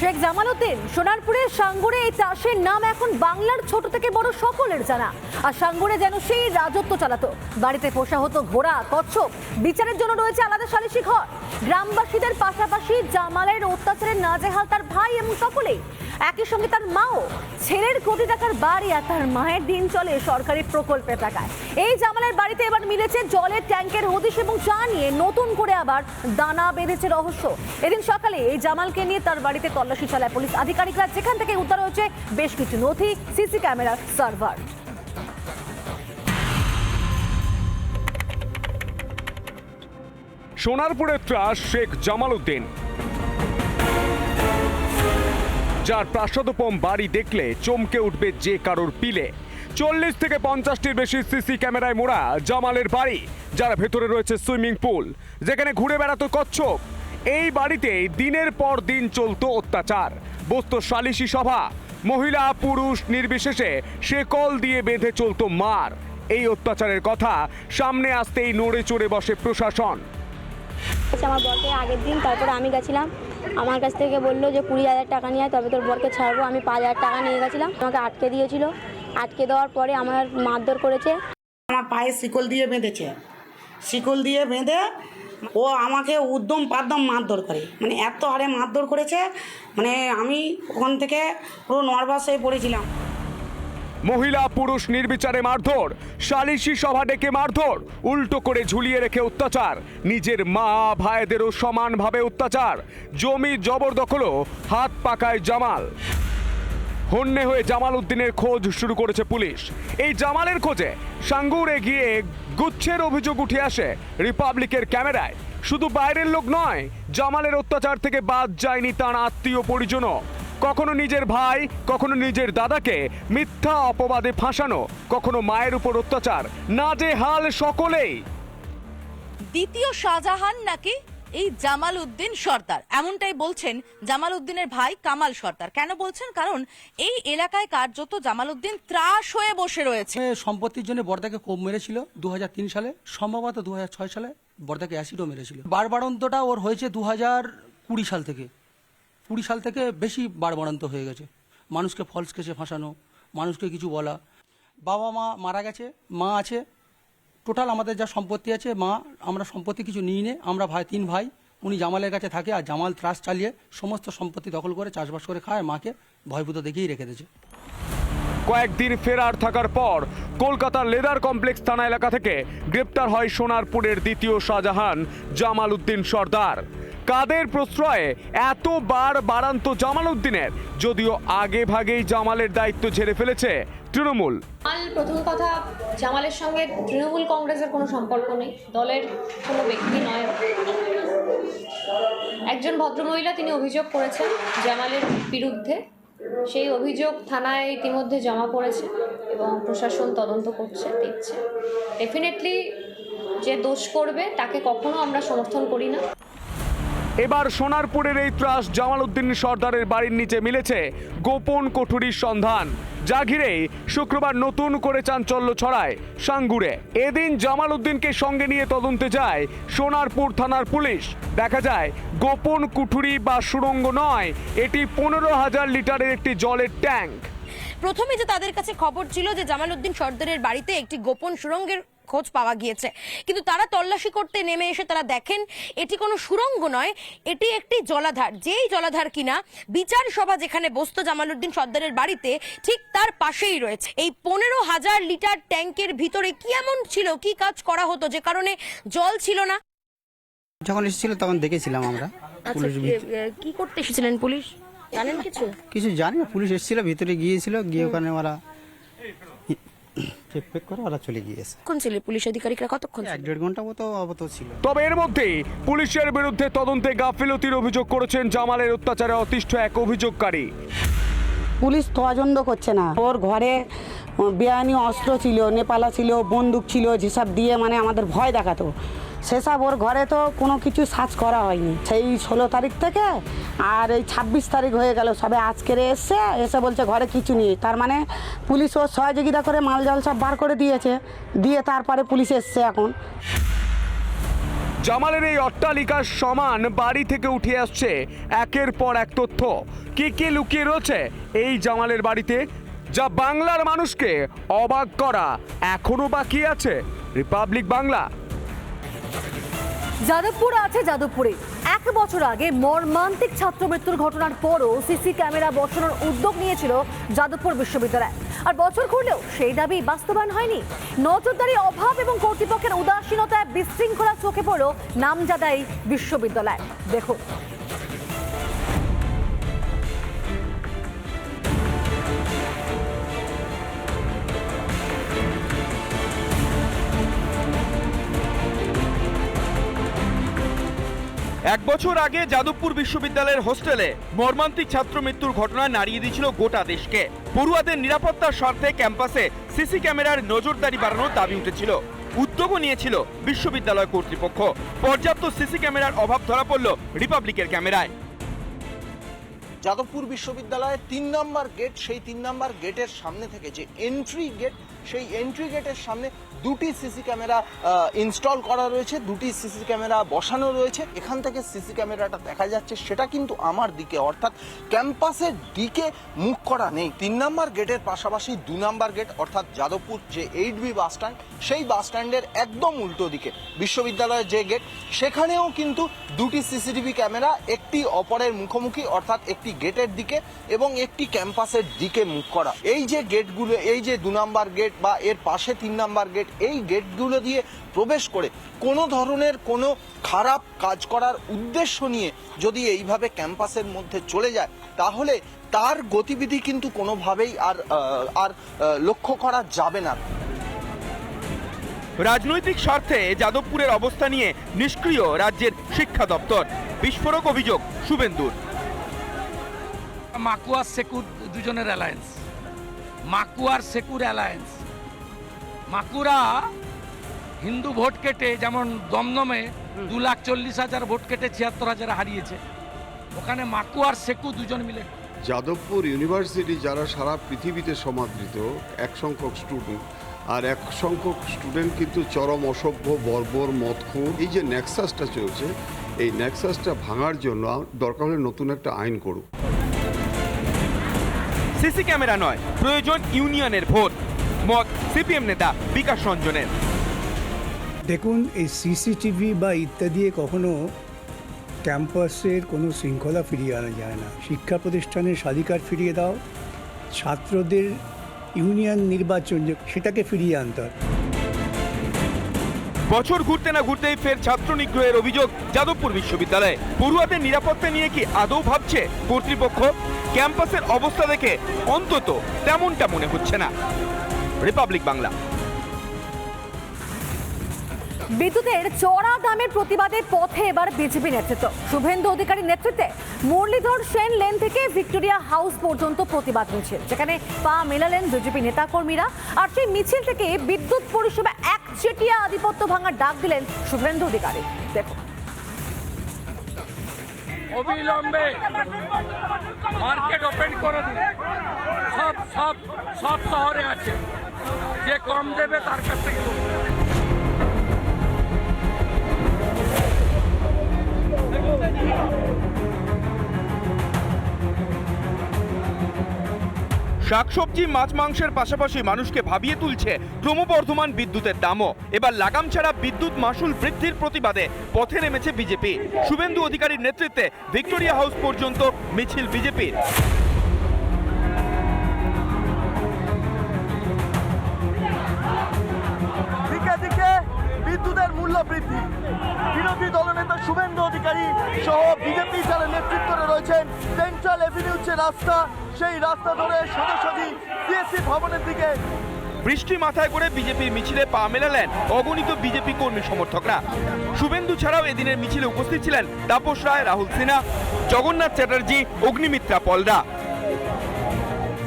শেখ জামাল উদ্দিন সোনারপুরের সাঙ্গুরে এই চাষের নাম এখন বাংলার ছোট থেকে বড় সকলের জানা। আর সাঙ্গুরে যেন সেই রাজত্ব চালাতো। বাড়িতে পোষা হতো ঘোড়া, কচ্ছপ। বিচারের জন্য রয়েছে আলাদা সালিশি ঘর। গ্রামবাসীদের পাশাপাশি জামালের অত্যাচারের নাজেহাল তার ভাই এবং সকলেই। একই সঙ্গে তার মাও। ছেলের কোটি টাকার বাড়ি আর তার মায়ের দিন চলে সরকারি প্রকল্পে টাকায়। এই জামালের বাড়িতে এবার মিলেছে জলের ট্যাঙ্কের হদিশ এবং চা নিয়ে নতুন করে আবার দানা বেঁধেছে রহস্য। এদিন সকালে এই জামালকে নিয়ে তার বাড়িতে তল্লাশি চালায় পুলিশ আধিকারিকরা। যেখান থেকে উদ্ধার হয়েছে বেশ কিছু নথি, সিসি ক্যামেরার সার্ভার। সোনারপুরের ত্রাস শেখ জামাল উদ্দিন। যার প্রাসাদোপম বাড়ি দেখলে চমকে উঠবে যে কারোর পিলে। চল্লিশ থেকে পঞ্চাশটির বেশি সিসি ক্যামেরায় মোড়া জামালের বাড়ি, যার ভেতরে রয়েছে সুইমিং পুল, যেখানে ঘুরে বেড়াতো কচ্ছপ। এই বাড়িতে দিনের পর দিন চলত অত্যাচার। বসত সালিশি সভা, মহিলা, পুরুষ নির্বিশেষে সে কল দিয়ে বেঁধে চলত মার। এই অত্যাচারের কথা সামনে আসতেই নড়ে চড়ে বসে প্রশাসন। আমার বরকে আগের দিন তারপরে আমি গেছিলাম। আমার কাছ থেকে বলল যে কুড়ি হাজার টাকা নিয়ে তবে তোর বরকে ছাড়বো। আমি পাঁচ হাজার টাকা নিয়ে গেছিলাম, আমাকে আটকে দিয়েছিল। আটকে দেওয়ার পরে আমার মারধর করেছে। আমার পায়ে শিকল দিয়ে বেঁধেছে। শিকল দিয়ে বেঁধে ও আমাকে উদ্যম পাদ্যম মারধর করে। মানে এত হারে মারধর করেছে মানে আমি ওখান থেকে পুরো নর্ভাস হয়ে পড়েছিলাম। মহিলা পুরুষ নির্বিচারে মারধর, সালিশি সভা ডেকে মারধর, উল্টো করে ঝুলিয়ে রেখে অত্যাচার, নিজের মা ভাইদেরও সমানভাবে অত্যাচার, জমি জবরদখলও, হাত পাকায় জামাল। হন্যে হয়ে জামাল উদ্দিনের খোঁজ শুরু করেছে পুলিশ। এই জামালের খোঁজে সাঙ্গুরে গিয়ে গুচ্ছের অভিযোগ উঠে আসে রিপাবলিকের ক্যামেরায়। শুধু বাইরের লোক নয়, জামালের অত্যাচার থেকে বাদ যায়নি তার আত্মীয় পরিজনও। কখনো নিজের ভাই কখনো নিজের দাদাকে মিথ্যা অপবাদে ফাঁসানো কখনো মায়ের উপর অত্যাচার। না যে হাল সকলেই। দ্বিতীয় শাহজাহান নাকি এই জামাল উদ্দিন সর্দার? এমনটাই বলছেন জামাল উদ্দিনের ভাই কামাল সর্দার। কেন বলছেন? কারণ এই এলাকায় কার্যত জামাল উদ্দিন ত্রাস হয়ে বসে রয়েছে। সম্পত্তির জন্য বর্দাকে কোপ মেরেছিল দু হাজার তিন সালে সম্ভবত দু হাজার ছয় সালে বর্দাকে অ্যাসিডও মেরেছিল। বাড়বাড়ন্তটা ওর হয়েছে দু কুড়ি সাল থেকে। কুড়ি সাল থেকে বেশি বাড়বাড়ন্ত হয়ে গেছে। মানুষকে ফলস কেসে ফাঁসানো, মানুষকে কিছু বলা। বাবা মা মারা গেছে, মা আছে। টোটাল আমাদের যা সম্পত্তি আছে, মা, আমরা সম্পত্তি কিছু নিই নে, আমরা ভাই, তিন ভাই, উনি জামালের কাছে থাকে আর জামাল ত্রাস চালিয়ে সমস্ত সম্পত্তি দখল করে চাষবাস করে খায়, মাকে ভয়ভূত দেখেই রেখে দিয়েছে। কয়েকদিন ফেরার থাকার পর কলকাতার লেদার কমপ্লেক্স থানা এলাকা থেকে গ্রেপ্তার হয় সোনারপুরের দ্বিতীয় শাহজাহান জামাল উদ্দিন সর্দার। কাদের প্রশ্রয়ে এত বার বারান্ত জামাল উদ্দিনের যদিও আগে ভাগেই জামালের দায়িত্ব ঝেড়ে ফেলেছে তৃণমূল। প্রথম কথা, জামালের সঙ্গে তৃণমূল কংগ্রেসের কোনো সম্পর্ক নেই। দলের কোনো ব্যক্তি নয়। একজন ভদ্রমহিলা তিনি অভিযোগ করেছেন জামালের বিরুদ্ধে। সেই অভিযোগ থানায় ইতিমধ্যে জমা পড়েছে এবং প্রশাসন তদন্ত করছে, দেখছে। ডেফিনেটলি যে দোষ করবে, তাকে কখনো আমরা সমর্থন করি না। এবার সোনারপুরের এই ত্রাস জামাল উদ্দিন সর্দারের বাড়ির নিচে মিলেছে গোপন কোঠুরির সন্ধান। যা ঘিরেই শুক্রবার নতুন করে চাঞ্চল্য ছড়ায় সাঙ্গুরে। এদিন জামাল উদ্দিনকে সঙ্গে নিয়ে তদন্তে যায় সোনারপুর থানার পুলিশ। দেখা যায়, গোপন কুঠুরি বা সুড়ঙ্গ নয়, এটি পনেরো হাজার লিটারের একটি জলের ট্যাঙ্ক। প্রথমে যে তাদের কাছে খবর ছিল যে জামাল উদ্দিন সর্দারের বাড়িতে একটি গোপন সুরঙ্গের খোঁজ পাওয়া গিয়েছে। কিন্তু তারা তল্লাশি করতে নেমে এসে তারা দেখেন এটি কোনো সুরঙ্গ নয় এটি একটি জলাধার। যেই জলাধার কিনা বিচার সভা যেখানে বসতো জামাল উদ্দিন সর্দারের বাড়িতে ঠিক তার পাশেই রয়েছে। এই পনেরো হাজার লিটার ট্যাঙ্কের ভিতরে কি এমন ছিল কি কাজ করা হতো যে কারণে জল ছিল না? যখন এসেছিল তখন দেখেছিলাম আমরা পুলিশ কি করতে এসেছিলেন পুলিশ? জানেন কিছু? কিছু জানি না পুলিশ এসেছিল ভিতরে গিয়েছিল গিয়ে ওখানে ওরা চেক করে ওরা চলে গিয়েছে। কতক্ষণ ছিল? পুলিশ আধিকারিকরা কতক্ষণ এক দেড় ঘণ্টা মতো অবত ছিল। তবে এর মধ্যেই পুলিশের বিরুদ্ধে তদন্তে গাফিলতির অভিযোগ করেছেন জামালের অত্যাচারে অতিষ্ঠ এক অভিযোগকারী। পুলিশ তদন্ত করছে না। ওর ঘরে বেআইনি অস্ত্র ছিল নেপালা ছিল বন্দুক ছিল যেসব দিয়ে মানে আমাদের ভয় দেখাতো। সেসব ওর ঘরে তো কোনো কিছু সার্চ করা হয়নি। সেই ষোলো তারিখ থেকে আর এই ছাব্বিশ তারিখ হয়ে গেল, সবে আজকের এসছে এসে বলছে ঘরে কিছু নেই। তার মানে পুলিশ ওর সহযোগিতা করে মাল জল সব বার করে দিয়েছে, দিয়ে তারপরে পুলিশ এসছে এখন। জামালের এই অট্টালিকার সমান বাড়ি থেকে উঠে আসছে একের পর এক তথ্য। কে কে লুকিয়ে রয়েছে এই জামালের বাড়িতে, যা বাংলার মানুষকে অবাক করা এখনও বাকি আছে। রিপাবলিক বাংলা। যাদবপুর আছে যাদবপুরে। এক বছর আগে মর্মান্তিক ছাত্র মৃত্যুর ঘটনার পরও সিসি ক্যামেরা বসানোর উদ্যোগ নিয়েছিল যাদবপুর বিশ্ববিদ্যালয়। আর বছর ঘুরলেও সেই দাবি বাস্তবায়ন হয়নি। নজরদারি অভাব এবং কর্তৃপক্ষের উদাসীনতায় বিশৃঙ্খলা চোখে পড়ল নামজাদাই বিশ্ববিদ্যালয়। দেখুন। এক বছর আগে যাদবপুর বিশ্ববিদ্যালয়ের হোস্টেলে মর্মান্তিক ছাত্র মৃত্যুর ঘটনা নাড়িয়ে দিয়েছিল গোটা দেশকে। পড়ুয়াদের নিরাপত্তার স্বার্থে ক্যাম্পাসে সিসি ক্যামেরার নজরদারি বাড়ানোর দাবি উঠেছিল। উদ্যোগও নিয়েছিল বিশ্ববিদ্যালয় কর্তৃপক্ষ। পর্যাপ্ত সিসি ক্যামেরার অভাব ধরা পড়ল রিপাবলিকের ক্যামেরায়। যাদবপুর বিশ্ববিদ্যালয়ের তিন নম্বর গেট, সেই তিন নম্বর গেটের সামনে থেকে যে এন্ট্রি গেট সেই এন্ট্রি গেটের সামনে দুটি সিসি ক্যামেরা ইনস্টল করা রয়েছে, দুটি সিসি ক্যামেরা বসানো রয়েছে। এখান থেকে সিসি ক্যামেরাটা দেখা যাচ্ছে, সেটা কিন্তু আমার দিকে, অর্থাৎ ক্যাম্পাসের দিকে মুখ করা নেই। তিন নম্বর গেটের পাশাপাশি দু নম্বর গেট, অর্থাৎ যাদবপুর যে এইট বি বাস স্ট্যান্ড, সেই বাস স্ট্যান্ডের একদম উল্টো দিকে, বিশ্ববিদ্যালয়ের যে গেট, সেখানেও কিন্তু দুটি সিসিটিভি ক্যামেরা, একটি অপরের মুখোমুখি, অর্থাৎ একটি গেটের দিকে এবং একটি ক্যাম্পাসের দিকে মুখ করা। এই যে গেটগুলো, এই যে দু নম্বর গেট বা এর পাশে তিন নম্বর গেট এই গেটগুলো দিয়ে প্রবেশ করে কোনো ধরনের কোনো খারাপ কাজ করার উদ্দেশ্য নিয়ে যদি এইভাবে ক্যাম্পাসের মধ্যে চলে যায় তাহলে তার গতিবিধি কিন্তু কোনোভাবেই আর আহ, আর লক্ষ্য করা যাবে না। রাজনৈতিক স্বার্থে যাদবপুরের অবস্থা নিয়ে নিষ্ক্রিয় রাজ্যের শিক্ষা দপ্তর। বিস্ফোরক অভিযোগ শুভেন্দুর। মাকুয়ার সেকুর দুজনের অ্যালায়েন্স মাকুয়ার সেকুর অ্যালায়েন্স মাকুরা হিন্দু ভোট কেটে যেমন দমদমে দু লাখ চল্লিশ হাজার ভোট কেটে ছিয়াত্তর হাজার হারিয়েছে। ওখানে মাকুয়ার সেকু দুজন মিলে। যাদবপুর ইউনিভার্সিটি যারা সারা পৃথিবীতে সমাদৃত এক সংখ্যক স্টুডেন্ট আর এক সংখ্যক স্টুডেন্ট কিন্তু চরম অসভ্য বর্বর মদখোর। এই যে নেক্সাসটা চলছে এই নেক্সাসটা ভাঙার জন্য দরকার হলে নতুন একটা আইন করুক সিসি ক্যামেরা নয় প্রয়োজন ইউনিয়নের ভোট। মত সিপিএম নেতা বিকাশ রঞ্জনের। দেখুন এই সিসিটিভি বা ইত্যাদি কখনো ক্যাম্পাসের কোনো শৃঙ্খলা ফিরিয়ে আনা যায় না। শিক্ষা প্রতিষ্ঠানের স্বাধিকার ফিরিয়ে দাও ছাত্রদের ইউনিয়ন নির্বাচন সেটাকে ফিরিয়ে আনতে বছর ঘুরতে না ঘুরতেই ফের ছাত্র নিগ্রহের অভিযোগ যাদবপুর বিশ্ববিদ্যালয়ে। পড়ুয়াদের নিরাপত্তা নিয়ে কি আদৌ ভাবছে কর্তৃপক্ষ? ক্যাম্পাসের অবস্থা দেখে অন্তত তেমনটা মনে হচ্ছে না। রিপাবলিক বাংলা বিদ্যুতের চড়া দামের প্রতিবাদে পথে এবার বিজেপি নেতৃত্ব। শুভেন্দু অধিকারীর নেতৃত্বে মুরলীধর সেন লেন থেকে ভিক্টোরিয়া হাউস পর্যন্ত প্রতিবাদ মিছিল। যেখানে পা মেলালেন বিজেপি নেতাকর্মীরা। আর সেই মিছিল থেকে বিদ্যুৎ পরিষেবা একচেটিয়া আধিপত্য ভাঙার ডাক দিলেন শুভেন্দু অধিকারী। দেখুন। অবিলম্বে মার্কেট ওপেন করে দিন। সব সব সব শহরে আছে। যে কম দেবে তার কাছ থেকে শাকসবজি, মাছ মাংসের পাশাপাশি মানুষকে ভাবিয়ে তুলছে ক্রমবর্ধমান বিদ্যুতের দামও। এবার লাগাম ছাড়া বিদ্যুৎ মাসুল বৃদ্ধির প্রতিবাদে পথে নেমেছে বিজেপি। শুভেন্দু অধিকারীর নেতৃত্বে ভিক্টোরিয়া হাউস পর্যন্ত মিছিল বিজেপির। রয়েছেন সেন্ট্রাল এভিনিউ যে রাস্তা, সেই রাস্তা ধরে সোজাসুজি সিএসসি ভবনের দিকে। বৃষ্টি মাথায় করে বিজেপির মিছিলে পা মেলালেন অগণিত বিজেপি কর্মী সমর্থকরা। শুভেন্দু ছাড়াও এদিনের মিছিলে উপস্থিত ছিলেন তাপস রায়, রাহুল সিনহা, জগন্নাথ চ্যাটার্জি, অগ্নিমিত্রা পলরা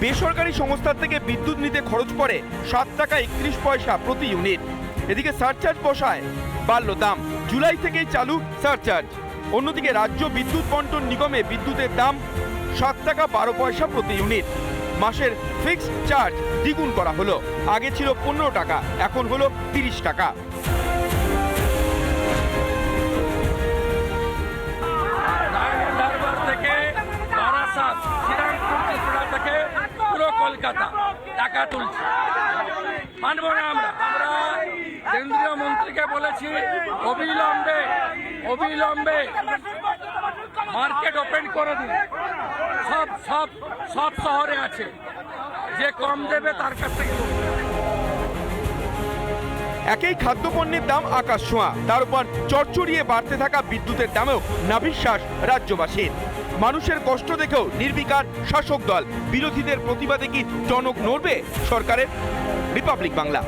বেসরকারি সংস্থার থেকে বিদ্যুৎ নিতে খরচ পড়ে সাত টাকা একত্রিশ পয়সা প্রতি ইউনিট। এদিকে সারচার্জ বসায়, বাড়ল দাম। জুলাই থেকেই চালু সারচার্জ অন্যদিকে রাজ্য বিদ্যুৎ বন্টন নিগমে বিদ্যুতের দাম সাত টাকা বারো পয়সা প্রতি ইউনিট। মাসের ফিক্সড চার্জ দ্বিগুণ করা হলো। আগে ছিল পনেরো টাকা, এখন হলো তিরিশ টাকা। কলকাতা টাকা তুলছে। মানব না আমরা। আমরা কেন্দ্রীয় মন্ত্রীকে বলেছি, অবিলম্বে অবিলম্বে মার্কেট ওপেন করে দিন। সব সব সব শহরে আছে। যে কম দেবে তার কাছ থেকে। একেই খাদ্যপণ্যের দাম আকাশ ছোঁয়া। তার উপর চড়চড়িয়ে বাড়তে থাকা বিদ্যুতের দামেও নাভিশ্বাস রাজ্যবাসীর। মানুষের কষ্ট দেখেও নির্বিকার শাসক দল বিরোধীদের প্রতিবাদে কি টনক নড়বে সরকারের? রিপাবলিক বাংলা।